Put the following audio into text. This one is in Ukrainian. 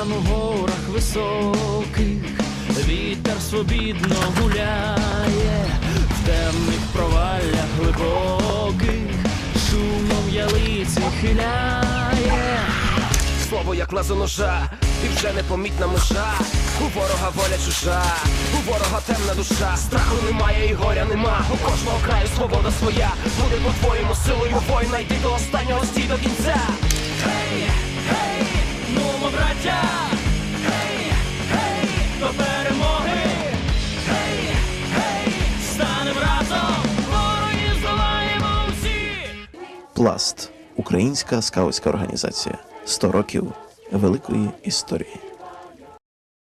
Там у горах високих вітер свобідно гуляє, в темних проваллях глибоких шумом ялиці хиляє. Слово як лезо ножа, і вже непомітна межа. У ворога воля чужа, у ворога темна душа. Страху немає і горя нема. У кожного краю свобода своя. Буде по-твоєму силою воїна, йди до останнього стій до кінця. Пласт українська скаутська організація. 100 років великої історії.